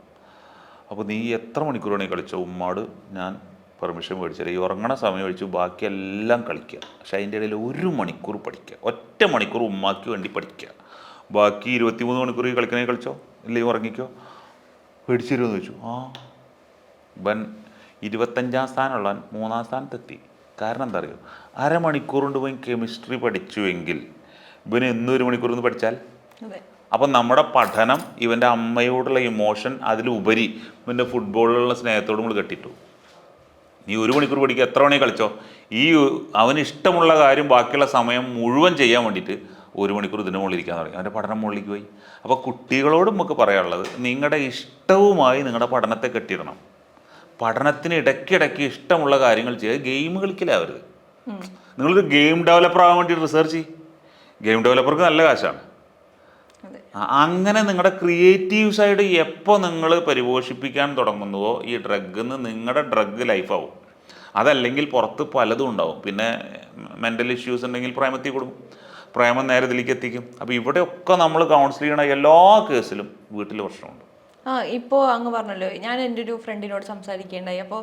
അപ്പോൾ നീ എത്ര മണിക്കൂർ വേണമെങ്കിൽ കളിച്ചോ ഉമ്മാട് ഞാൻ പെർമിഷൻ മേടിച്ചാൽ ഈ ഉറങ്ങണ സമയം ഒഴിച്ച് ബാക്കിയെല്ലാം കളിക്കുക. പക്ഷെ അതിന്റെ ഇടയിൽ ഒരു മണിക്കൂർ പഠിക്കുക. ഒറ്റ മണിക്കൂർ ഉമ്മാക്ക് വേണ്ടി പഠിക്കുക. ബാക്കി ഇരുപത്തിമൂന്ന് മണിക്കൂർ ഈ കളിക്കണേ കളിച്ചോ? ഇല്ലെങ്കിൽ ഉറങ്ങിക്കോ? പേടിച്ചിരുമെന്ന് ചോദിച്ചു. ആ. ഇവൻ ഇരുപത്തഞ്ചാം സ്ഥാനമുള്ളവൻ മൂന്നാം സ്ഥാനത്തെത്തി. കാരണം എന്താ അറിയോ? അരമണിക്കൂർ കൊണ്ട് പോയി കെമിസ്ട്രി പഠിച്ചുവെങ്കിൽ ഇവന് എന്നും ഒരു മണിക്കൂർ ഒന്ന് പഠിച്ചാൽ? അപ്പം നമ്മുടെ പഠനം ഇവന്റെ അമ്മയോടുള്ള ഇമോഷൻ അതിലുപരി ഇവന്റെ ഫുട്ബോളിലുള്ള സ്നേഹത്തോടും കൂടി കെട്ടിട്ടു നീ ഒരു മണിക്കൂർ പഠിക്കുക എത്ര മണി കളിച്ചോ? ഈ അവന് ഇഷ്ടമുള്ള കാര്യം ബാക്കിയുള്ള സമയം മുഴുവൻ ചെയ്യാൻ വേണ്ടിയിട്ട് ഒരു മണിക്കൂർ ഇതിന് മുകളിൽ ഇരിക്കാൻ തുടങ്ങി. അവന്റെ പഠനം മുകളിലേക്ക് പോയി. അപ്പോൾ കുട്ടികളോടും നമുക്ക് പറയാനുള്ളത് നിങ്ങളുടെ ഇഷ്ടവുമായി നിങ്ങളുടെ പഠനത്തെ കെട്ടിയിടണം. പഠനത്തിന് ഇടയ്ക്കിടയ്ക്ക് ഇഷ്ടമുള്ള കാര്യങ്ങൾ ചെയ്യുക ഗെയിം കളിക്കലാവരുത്. നിങ്ങളൊരു ഗെയിം ഡെവലപ്പർ ആവാൻ വേണ്ടി റിസർച്ച് ചെയ്യും. ഗെയിം ഡെവലപ്പർക്ക് നല്ല കാശാണ്. അങ്ങനെ നിങ്ങളുടെ ക്രിയേറ്റീവ് സൈഡ് എപ്പോൾ നിങ്ങൾ പരിപോഷിപ്പിക്കാൻ തുടങ്ങുന്നുവോ ഈ ഡ്രഗ് നിന്ന് നിങ്ങളുടെ ഡ്രഗ് ലൈഫാവും. അതല്ലെങ്കിൽ പുറത്ത് പലതും ഉണ്ടാവും. പിന്നെ മെന്റൽ ഇഷ്യൂസ് ഉണ്ടെങ്കിൽ പ്രേമത്തിൽ കൊടുക്കും പ്രേമം നേരെ ഇതിലേക്ക് എത്തിക്കും. അപ്പോൾ ഇവിടെയൊക്കെ നമ്മൾ കൗൺസിൽ ചെയ്യണ എല്ലാ കേസിലും വീട്ടിൽ പ്രശ്നമുണ്ട്. ആ ഇപ്പോൾ അങ്ങ് പറഞ്ഞല്ലോ. ഞാൻ എന്റെ ഒരു ഫ്രണ്ടിനോട് സംസാരിക്കേണ്ടായി. അപ്പോൾ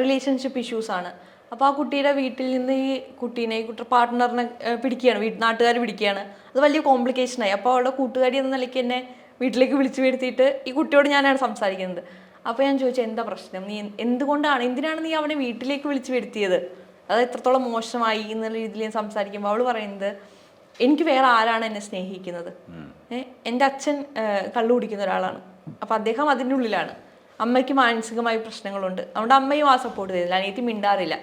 റിലേഷൻഷിപ്പ് ഇഷ്യൂസ് ആണ്. അപ്പോൾ ആ കുട്ടിയുടെ വീട്ടിൽ നിന്ന് ഈ കുട്ടീനെ കുട്ടി പാർട്ട്ണറിനെ പിടിക്കുകയാണ്. വീട്ട് നാട്ടുകാർ പിടിക്കുകയാണ്. അത് വലിയ കോംപ്ലിക്കേഷൻ ആയി. അപ്പോൾ അവളുടെ കൂട്ടുകാരി എന്ന നിലയ്ക്ക് എന്നെ വീട്ടിലേക്ക് വിളിച്ചു വരുത്തിയിട്ട് ഈ കുട്ടിയോട് ഞാനാണ് സംസാരിക്കുന്നത്. അപ്പോൾ ഞാൻ ചോദിച്ചു എന്താ പ്രശ്നം? നീ എന്ത്- എന്തുകൊണ്ടാണ്? എന്തിനാണ് നീ അവനെ വീട്ടിലേക്ക് വിളിച്ചു വരുത്തിയത്? അത് എത്രത്തോളം മോശമായി? എന്നുള്ള രീതിയിൽ ഞാൻ സംസാരിക്കുമ്പോൾ അവൾ പറയുന്നത് എനിക്ക് വേറെ ആരാണ് എന്നെ സ്നേഹിക്കുന്നത്? എന്റെ അച്ഛൻ കള്ളു കുടിക്കുന്ന ഒരാളാണ്. അപ്പം അദ്ദേഹം അതിന്റെ ഉള്ളിലാണ്. അമ്മയ്ക്ക് മാനസികമായ പ്രശ്നങ്ങളുണ്ട്. അതുകൊണ്ട് അമ്മയും ആ സപ്പോർട്ട് ചെയ്തില്ല. അനിയത്തി മിണ്ടാറില്ല.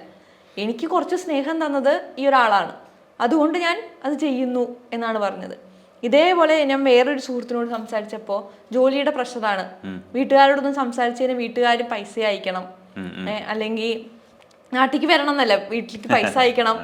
എനിക്ക് കുറച്ച് സ്നേഹം തന്നത് ഈ ഒരാളാണ്. അതുകൊണ്ട് ഞാൻ അത് ചെയ്യുന്നു എന്നാണ് പറഞ്ഞത്. ഇതേപോലെ ഞാൻ വേറൊരു സുഹൃത്തിനോട് സംസാരിച്ചപ്പോൾ ജോലിയുടെ പ്രഷറാണ് വീട്ടുകാരോടൊന്നും സംസാരിച്ചതിന് വീട്ടുകാർ പൈസ അയക്കണം. അല്ലെങ്കിൽ നാട്ടിലേക്ക് വരണം എന്നല്ല വീട്ടിലേക്ക് പൈസ അയക്കണം.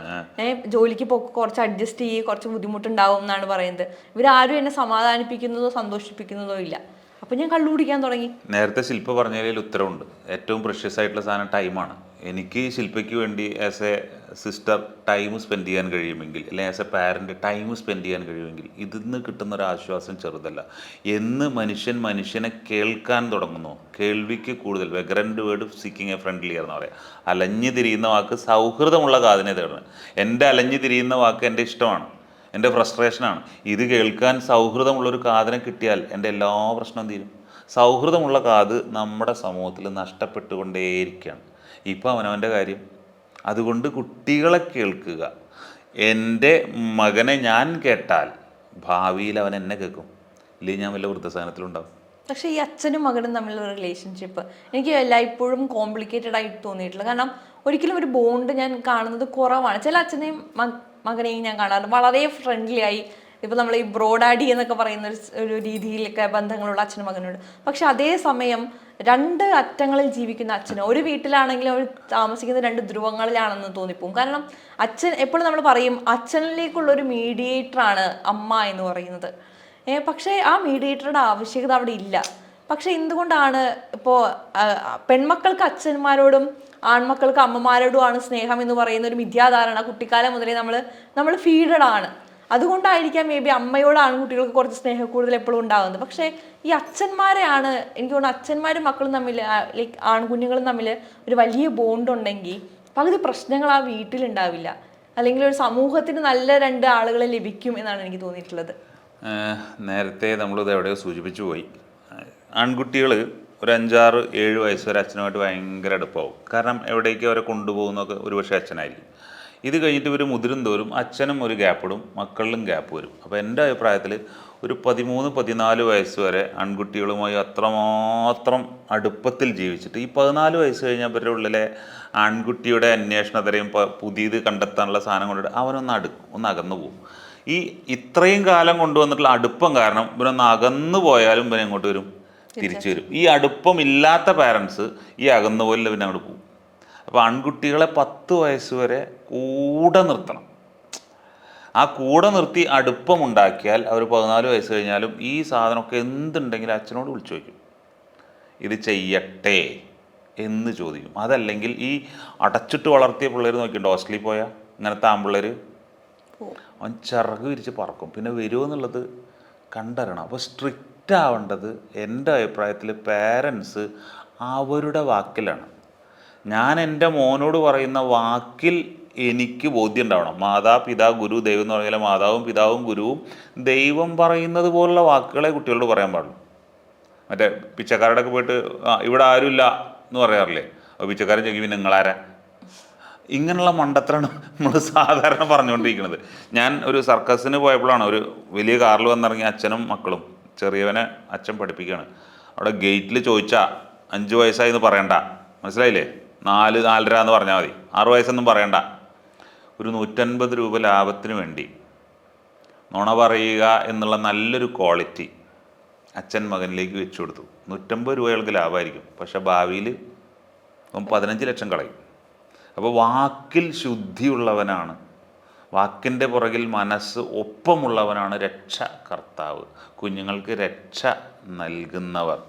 ഏഹ് ജോലിക്ക് പോ കുറച്ച് അഡ്ജസ്റ്റ് ചെയ്യ് കുറച്ച് ബുദ്ധിമുട്ടുണ്ടാവും എന്നാണ് പറയുന്നത്. ഇവരാരും എന്നെ സമാധാനിപ്പിക്കുന്നതോ സന്തോഷിപ്പിക്കുന്നതോ ഇല്ല. അപ്പൊ ഞാൻ കള്ളു കുടിക്കാൻ തുടങ്ങി. നേരത്തെ ശില്പ പറഞ്ഞതിൽ ഉത്തരവുണ്ട്. ഏറ്റവും പ്രഷ്യസ് ആയിട്ടുള്ള സാധനം ടൈമാണ് എനിക്ക് ശില്പയ്ക്ക് വേണ്ടി as a sister time spend ചെയ്യാൻ കഴിയുമെങ്കിൽ അല്ലെങ്കിൽ as a parent time spend ചെയ്യാൻ കഴിയുമെങ്കിൽ ഇതിൽ നിന്ന് കിട്ടുന്ന ഒരു ആശ്വാസം ചെറുതല്ല. എന്ന് മനുഷ്യൻ മനുഷ്യനെ കേൾക്കാൻ തുടങ്ങുന്നു. കേൾവിക്ക് കൂടുതൽ. Vagrant word seeking a friendly എന്ന് പറയാം അലഞ്ഞു തിരിയുന്ന വാക്ക് സൗഹൃദമുള്ള കാതിനെ തേടണം എന്റെ അലഞ്ഞു തിരിയുന്ന വാക്ക് എന്റെ ഇഷ്ടമാണ്. എന്റെ ഫ്രസ്ട്രേഷനാണ് ഇത് കേൾക്കാൻ സൗഹൃദമുള്ളൊരു കാതിനെ കിട്ടിയാൽ എന്റെ എല്ലാ പ്രശ്നവും തീരും. സൗഹൃദമുള്ള കാത് നമ്മുടെ സമൂഹത്തിൽ നഷ്ടപ്പെട്ടുകൊണ്ടേയിരിക്കുകയാണ്. ഇപ്പോൾ അവനവന്റെ കാര്യം അതുകൊണ്ട് കുട്ടികളെ കേൾക്കുക. എന്റെ മകനെ ഞാൻ കേട്ടാൽ ഭാവിയിൽ അവൻ എന്നെ കേൾക്കും. ഇല്ലെങ്കിൽ ഞാൻ വല്ല വൃദ്ധസാധനത്തിലുണ്ടാവും പക്ഷെ ഈ അച്ഛനും മകനും തമ്മിലുള്ള റിലേഷൻഷിപ്പ് എനിക്ക് എല്ലായ്പ്പോഴും കോംപ്ലിക്കേറ്റഡ് ആയിട്ട് തോന്നിയിട്ടില്ല. കാരണം ഒരിക്കലും ഒരു ബോണ്ട് ഞാൻ കാണുന്നത് കുറവാണ്. ചില അച്ഛനെയും മകനെയും ഞാൻ കാണാറുണ്ട്. വളരെ ഫ്രണ്ട്ലി ആയി ഇപ്പൊ നമ്മൾ ഈ ബ്രോഡാഡി എന്നൊക്കെ പറയുന്ന ഒരു ഒരു രീതിയിലൊക്കെ ബന്ധങ്ങളുള്ള അച്ഛനും മകനുണ്ട് പക്ഷെ അതേസമയം രണ്ട് അറ്റങ്ങളിൽ ജീവിക്കുന്ന അച്ഛന്. ഒരു വീട്ടിലാണെങ്കിലും അവർ താമസിക്കുന്ന രണ്ട് ധ്രുവങ്ങളിലാണെന്ന് തോന്നിപ്പോകും കാരണം അച്ഛൻ എപ്പോഴും നമ്മൾ പറയും അച്ഛനിലേക്കുള്ള ഒരു മീഡിയേറ്റർ ആണ് അമ്മ എന്ന് പറയുന്നത്. പക്ഷേ ആ മീഡിയേറ്ററുടെ ആവശ്യകത അവിടെ ഇല്ല. പക്ഷെ എന്തുകൊണ്ടാണ് ഇപ്പോൾ പെൺമക്കൾക്ക് അച്ഛന്മാരോടും ആൺമക്കൾക്ക് അമ്മമാരോടുമാണ് സ്നേഹം എന്ന് പറയുന്ന ഒരു മിഥ്യാധാരണ കുട്ടിക്കാലം മുതലേ നമ്മൾ നമ്മൾ ഫീഡഡ് ആണ്. അതുകൊണ്ടായിരിക്കാം മേ ബി അമ്മയോട് ആൺകുട്ടികൾക്ക് കുറച്ച് സ്നേഹം കൂടുതൽ എപ്പോഴും ഉണ്ടാകുന്നത്. പക്ഷേ ഈ അച്ഛന്മാരെയാണ് എനിക്ക് തോന്നുന്നു അച്ഛന്മാരും മക്കളും തമ്മിൽ ലൈക്ക് ആൺകുഞ്ഞുങ്ങളും തമ്മിൽ ഒരു വലിയ ബോണ്ട് ഉണ്ടെങ്കിൽ പകുതി പ്രശ്നങ്ങൾ ആ വീട്ടിലുണ്ടാവില്ല. അല്ലെങ്കിൽ ഒരു സമൂഹത്തിന് നല്ല രണ്ട് ആളുകളെ ലഭിക്കും എന്നാണ് എനിക്ക് തോന്നിയിട്ടുള്ളത്. നേരത്തെ നമ്മളിത് എവിടെയോ സൂചിപ്പിച്ചു പോയി. ആൺകുട്ടികൾ ഒരു അഞ്ചാറ് ഏഴ് വയസ്സ് വരെ അച്ഛനുമായിട്ട് ഭയങ്കര അടുപ്പാവും. കാരണം എവിടേക്ക് അവരെ കൊണ്ടുപോകുന്നൊക്കെ ഒരുപക്ഷെ അച്ഛനായിരിക്കും. ഇത് കഴിഞ്ഞിട്ട് ഇവർ മുതിരും തോറും അച്ഛനും ഒരു ഗ്യാപ്പിടും മക്കളിലും ഗ്യാപ്പ് വരും. അപ്പോൾ എന്റെ അഭിപ്രായത്തിൽ ഒരു പതിമൂന്ന് പതിനാല് വയസ്സ് വരെ ആൺകുട്ടികളുമായി അത്രമാത്രം അടുപ്പത്തിൽ ജീവിച്ചിട്ട് ഈ പതിനാല് വയസ്സ് കഴിഞ്ഞ അവരുടെ ഉള്ളിലെ ആൺകുട്ടിയുടെ അന്വേഷണതരെയും പുതിയത് കണ്ടെത്താനുള്ള സാധനം കൊണ്ടിട്ട് അവനൊന്ന് അടുക്കും ഒന്ന് അകന്നു പോകും. ഈ ഇത്രയും കാലം കൊണ്ടുവന്നിട്ടുള്ള അടുപ്പം കാരണം ഇവനൊന്ന് അകന്നു പോയാലും ഇവൻ എങ്ങോട്ട് വരും? തിരിച്ചു വരും. ഈ അടുപ്പം ഇല്ലാത്ത പാരൻസ് ഈ അകന്നു പോലെ പിന്നെ അങ്ങോട്ട് പോകും. അപ്പോൾ ആൺകുട്ടികളെ പത്ത് വയസ്സ് വരെ കൂടെ നിർത്തണം. ആ കൂടെ നിർത്തി അടുപ്പം ഉണ്ടാക്കിയാൽ അവർ പതിനാല് വയസ്സ് കഴിഞ്ഞാലും ഈ സാധനമൊക്കെ എന്തുണ്ടെങ്കിലും അച്ഛനോട് വിളിച്ചു ചോദിക്കും. ഇത് ചെയ്യട്ടെ എന്ന് ചോദിക്കും. അതല്ലെങ്കിൽ ഈ അടച്ചിട്ട് വളർത്തിയ പിള്ളേർ നോക്കിയിട്ട് ഹോസ്റ്റലിൽ പോയാൽ ഇങ്ങനത്തെ ആൺപിള്ളേർ അവൻ ചിറക് വിരിച്ച് പറക്കും. പിന്നെ വരുമോ എന്നുള്ളത് കണ്ടറിയണം. അപ്പോൾ സ്ട്രിക്റ്റ് ആവേണ്ടത് എന്റെ അഭിപ്രായത്തിൽ പേരൻസ് അവരുടെ വാക്കിലാണ്. ഞാൻ എന്റെ മോനോട് പറയുന്ന വാക്കിൽ എനിക്ക് ബോധ്യം ഉണ്ടാവണം മാതാ പിതാ ഗുരു ദൈവം എന്ന് പറഞ്ഞാൽ മാതാവും പിതാവും ഗുരുവും ദൈവം പറയുന്നത് പോലുള്ള വാക്കുകളെ കുട്ടികളോട് പറയാൻ പാടുള്ളൂ. മറ്റേ പിച്ചക്കാരുടെ ഒക്കെ പോയിട്ട് ആ ഇവിടെ ആരുമില്ല എന്ന് പറയാറില്ലേ? അപ്പോൾ പിച്ചക്കാരൻ ചോദിക്കും പിന്നെ നിങ്ങളാരാ? ഇങ്ങനെയുള്ള മണ്ടത്തരാണ് നമ്മൾ സാധാരണ പറഞ്ഞുകൊണ്ടിരിക്കുന്നത്. ഞാൻ ഒരു സർക്കസിന് പോയപ്പോഴാണ് ഒരു വലിയ കാറിൽ വന്നിറങ്ങിയ അച്ഛനും മക്കളും ചെറിയവനെ അച്ഛൻ പഠിപ്പിക്കുകയാണ്. അവിടെ ഗേറ്റിൽ ചോദിച്ചാൽ അഞ്ച് വയസ്സായി എന്ന് പറയണ്ട. മനസ്സിലായില്ലേ? നാല് നാലര എന്ന് പറഞ്ഞാൽ മതി. ആറ് വയസ്സൊന്നും പറയണ്ട. ഒരു നൂറ്റൻപത് രൂപ ലാഭത്തിന് വേണ്ടി നുണ പറയുക എന്നുള്ള നല്ലൊരു ക്വാളിറ്റി അച്ഛൻ മകനിലേക്ക് വെച്ചു കൊടുത്തു. നൂറ്റമ്പത് രൂപ അയാൾക്ക് ലാഭമായിരിക്കും. പക്ഷെ ഭാവിയിൽ പതിനഞ്ച് ലക്ഷം കളയും. അപ്പോൾ വാക്കിൽ ശുദ്ധിയുള്ളവനാണ്. വാക്കിന്റെ പുറകിൽ മനസ്സ് ഒപ്പമുള്ളവനാണ് രക്ഷകർത്താവ് കുഞ്ഞുങ്ങൾക്ക് രക്ഷ നൽകുന്നവർ.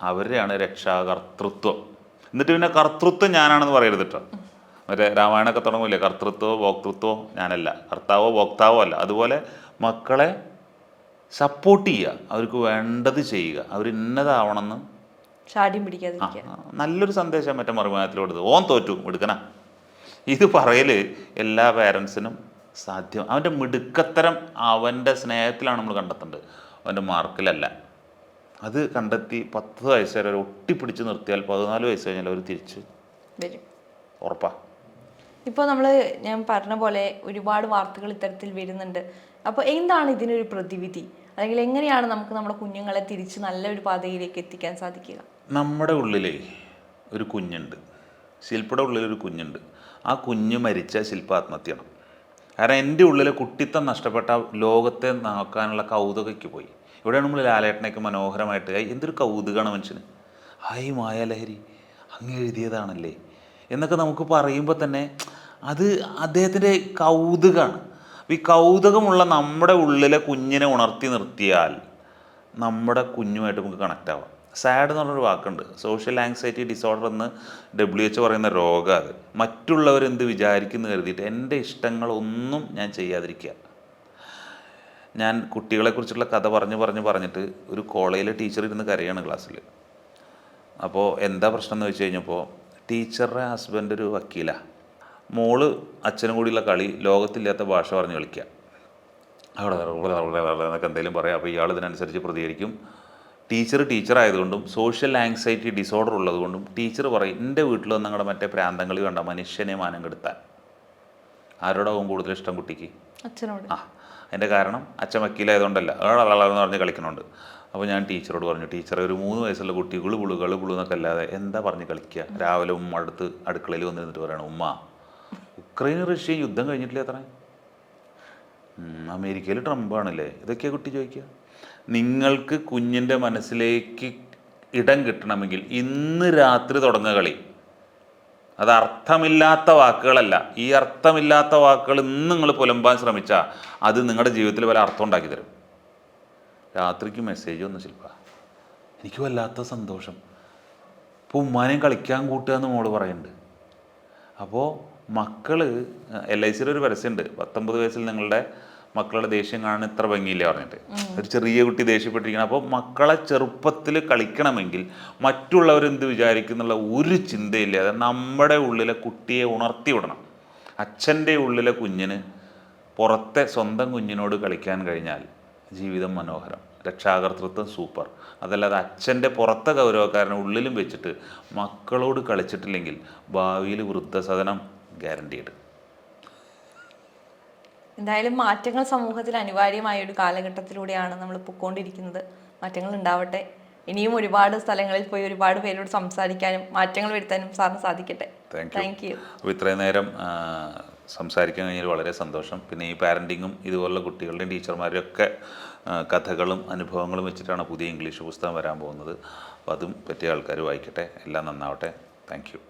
അവരെയാണ് രക്ഷാകർത്തൃത്വം എന്നിട്ട് പിന്നെ കർത്തൃത്വം ഞാനാണെന്ന് പറയരുത് കേട്ടോ മറ്റേ രാമായണമൊക്കെ തുടങ്ങില്ലേ കർത്തൃത്വമോ ഭോക്തൃത്വമോ? ഞാനല്ല. കർത്താവോ ഭോക്താവോ അല്ല. അതുപോലെ മക്കളെ സപ്പോർട്ട് ചെയ്യുക. അവർക്ക് വേണ്ടത് ചെയ്യുക. അവർ ഇന്നതാവണമെന്ന്. പിടിക്കാതിരിക്കുക നല്ലൊരു സന്ദേശം മറ്റേ മറുമാനത്തിൽ കൊടുത്തത്. ഓൻ തോറ്റു. മിടുക്കന ഇത് പറയൽ എല്ലാ പേരൻസിനും സാധ്യം. അവന്റെ മിടുക്കത്തരം അവന്റെ സ്നേഹത്തിലാണ് നമ്മൾ കണ്ടെത്തേണ്ടത്. അവന്റെ മാർക്കിലല്ല അത് കണ്ടെത്തി പത്ത് വയസ്സ് വരെ ഒട്ടിപ്പിടിച്ച് നിർത്തിയാൽ പതിനാല് വയസ്സ് കഴിഞ്ഞാൽ അവർ തിരിച്ച്. വരും. ഉറപ്പാ. ഇപ്പോൾ നമ്മൾ ഞാൻ പറഞ്ഞ പോലെ ഒരുപാട് വാർത്തകൾ ഇത്തരത്തിൽ വരുന്നുണ്ട്. അപ്പോൾ എന്താണ് ഇതിനൊരു പ്രതിവിധി? അല്ലെങ്കിൽ എങ്ങനെയാണ് നമുക്ക് നമ്മുടെ കുഞ്ഞുങ്ങളെ തിരിച്ച് നല്ലൊരു പാതയിലേക്ക് എത്തിക്കാൻ സാധിക്കുക? നമ്മുടെ ഉള്ളിലേ ഒരു കുഞ്ഞുണ്ട്. ശില്പയുടെ ഉള്ളിലൊരു കുഞ്ഞുണ്ട്. ആ കുഞ്ഞ് മരിച്ച ശില്പ ആത്മഹത്യയാണ്. കാരണം എന്റെ ഉള്ളിലെ കുട്ടിത്തം നഷ്ടപ്പെട്ട ലോകത്തെ നോക്കാനുള്ള കൗതുകയ്ക്ക് പോയി. ഇവിടെയാണ് നമ്മൾ ലാലേട്ടനൊക്കെ മനോഹരമായിട്ട് "ഐ, എന്തൊരു കൗതുകമാണ് മനുഷ്യന്. ഹായ് മായാലഹരി അങ്ങ് എഴുതിയതാണല്ലേ? എന്നൊക്കെ നമുക്ക് പറയുമ്പോൾ തന്നെ അത് അദ്ദേഹത്തിന്റെ കൗതുകമാണ് ഈ കൗതുകമുള്ള നമ്മുടെ ഉള്ളിലെ കുഞ്ഞിനെ ഉണർത്തി നിർത്തിയാൽ നമ്മുടെ കുഞ്ഞുമായിട്ട് നമുക്ക് കണക്റ്റ് ആവാം. സാഡ് എന്ന് പറഞ്ഞൊരു വാക്കുണ്ട്. സോഷ്യൽ ആങ്സൈറ്റി ഡിസോർഡർ എന്ന് ഡബ്ല്യു എച്ച് പറയുന്ന രോഗം അത്. മറ്റുള്ളവരെന്ത് വിചാരിക്കുന്നു കരുതിയിട്ട് എന്റെ ഇഷ്ടങ്ങളൊന്നും ഞാൻ ചെയ്യാതിരിക്കുക. ഞാൻ കുട്ടികളെക്കുറിച്ചുള്ള കഥ പറഞ്ഞു പറഞ്ഞു പറഞ്ഞിട്ട് ഒരു കോളേജിലെ ടീച്ചർ ഇരുന്ന് കരയാണ് ക്ലാസ്സിൽ അപ്പോൾ എന്താ പ്രശ്നം എന്ന് വെച്ച് കഴിഞ്ഞപ്പോൾ ടീച്ചറുടെ ഹസ്ബൻഡ് ഒരു വക്കീലാണ് മോൾ അച്ഛനും കൂടിയുള്ള കളി ലോകത്തില്ലാത്ത ഭാഷ പറഞ്ഞ് കളിക്കുക അവിടെ എന്നൊക്കെ എന്തെങ്കിലും പറയാം. അപ്പോൾ ഇയാൾ ഇതിനനുസരിച്ച് പ്രതികരിക്കും. ടീച്ചർ ടീച്ചർ ആയതുകൊണ്ടും സോഷ്യൽ ആങ്സൈറ്റി ഡിസോർഡർ ഉള്ളതുകൊണ്ടും ടീച്ചർ പറയും എന്റെ വീട്ടിൽ വന്ന് ഞങ്ങളുടെ മറ്റേ പ്രാന്തങ്ങളി കണ്ട മനുഷ്യനെ മാനം കെടുത്താൻ. ആരോടാവും കൂടുതൽ ഇഷ്ടം കുട്ടിക്ക്? അച്ഛനോട്. ആ അതിന്റെ കാരണം അച്ഛൻ വക്കീലായതുകൊണ്ടല്ല. എന്ന് പറഞ്ഞ് കളിക്കണുണ്ട്. അപ്പോൾ ഞാൻ ടീച്ചറോട് പറഞ്ഞു ടീച്ചറെ ഒരു മൂന്ന് വയസ്സുള്ള കുട്ടി ഗുളു ഗുളു ഗളു ഗുളു എന്നൊക്കെ അല്ലാതെ എന്താ പറഞ്ഞ് കളിക്കുക? രാവിലെ ഉമ്മ അടുത്ത് അടുക്കളയിൽ വന്നിരുന്നിട്ട് പറയണം ഉമ്മ ഉക്രൈൻ റഷ്യ യുദ്ധം കഴിഞ്ഞിട്ടില്ല അത്ര? അമേരിക്കയിൽ ട്രംപാണല്ലേ ഇതൊക്കെയാ കുട്ടി ചോദിക്കുക. നിങ്ങൾക്ക് കുഞ്ഞിന്റെ മനസ്സിലേക്ക് ഇടം കിട്ടണമെങ്കിൽ ഇന്ന് രാത്രി തുടങ്ങുക കളി. അത് അർത്ഥമില്ലാത്ത വാക്കുകളല്ല. ഈ അർത്ഥമില്ലാത്ത വാക്കുകൾ ഇന്ന് നിങ്ങൾ പുലമ്പാൻ ശ്രമിച്ചാൽ അത് നിങ്ങളുടെ ജീവിതത്തിൽ വല്ല അർത്ഥം ഉണ്ടാക്കി തരും. രാത്രിക്ക് മെസ്സേജ് വന്നു ശില്പ എനിക്ക് വല്ലാത്ത സന്തോഷം. ഇപ്പോൾ ഉമ്മാനെയും കളിക്കാൻ കൂട്ടുക എന്ന് മോൾ പറയുന്നുണ്ട്. അപ്പോൾ മക്കൾ എൽ ഐ സിയിലൊരു ഒരു പരസ്യമുണ്ട്. പത്തൊമ്പത് വയസ്സിൽ നിങ്ങളുടെ മക്കളുടെ ദേഷ്യം കാണാൻ ഇത്ര ഭംഗിയില്ല പറഞ്ഞിട്ട്. ഒരു ചെറിയ കുട്ടി ദേഷ്യപ്പെട്ടിരിക്കണം. അപ്പോൾ മക്കളെ ചെറുപ്പത്തിൽ കളിക്കണമെങ്കിൽ മറ്റുള്ളവരെന്ത് വിചാരിക്കുന്നുള്ള ഒരു ചിന്തയില്ലാതെ നമ്മുടെ ഉള്ളിലെ കുട്ടിയെ ഉണർത്തി വിടണം. അച്ഛന്റെ ഉള്ളിലെ കുഞ്ഞിന് പുറത്തെ സ്വന്തം കുഞ്ഞിനോട് കളിക്കാൻ കഴിഞ്ഞാൽ ജീവിതം മനോഹരം രക്ഷാകർതൃത്വം സൂപ്പർ. അതല്ലാതെ അച്ഛന്റെ പുറത്തെ ഗൗരവക്കാരനെ ഉള്ളിലും വെച്ചിട്ട് മക്കളോട് കളിച്ചിട്ടില്ലെങ്കിൽ ഭാവിയിൽ വൃദ്ധസദനം ഗ്യാരണ്ടീഡ് എന്തായാലും മാറ്റങ്ങൾ സമൂഹത്തിൽ അനിവാര്യമായ ഒരു കാലഘട്ടത്തിലൂടെയാണ് നമ്മൾ പൊക്കോണ്ടിരിക്കുന്നത് മാറ്റങ്ങൾ ഉണ്ടാവട്ടെ. ഇനിയും ഒരുപാട് സ്ഥലങ്ങളിൽ പോയി ഒരുപാട് പേരോട് സംസാരിക്കാനും മാറ്റങ്ങൾ വരുത്താനും സാറിന് സാധിക്കട്ടെ. താങ്ക് യു അപ്പോൾ ഇത്രയും നേരം സംസാരിക്കാൻ കഴിഞ്ഞാൽ വളരെ സന്തോഷം. പിന്നെ ഈ പാരന്റിങ്ങും ഇതുപോലുള്ള കുട്ടികളുടെയും ടീച്ചർമാരുടെയും ഒക്കെ കഥകളും അനുഭവങ്ങളും വെച്ചിട്ടാണ് പുതിയ ഇംഗ്ലീഷ് പുസ്തകം വരാൻ പോകുന്നത്. അപ്പോൾ അതും പറ്റിയ ആൾക്കാർ വായിക്കട്ടെ. എല്ലാം നന്നാവട്ടെ. Thank you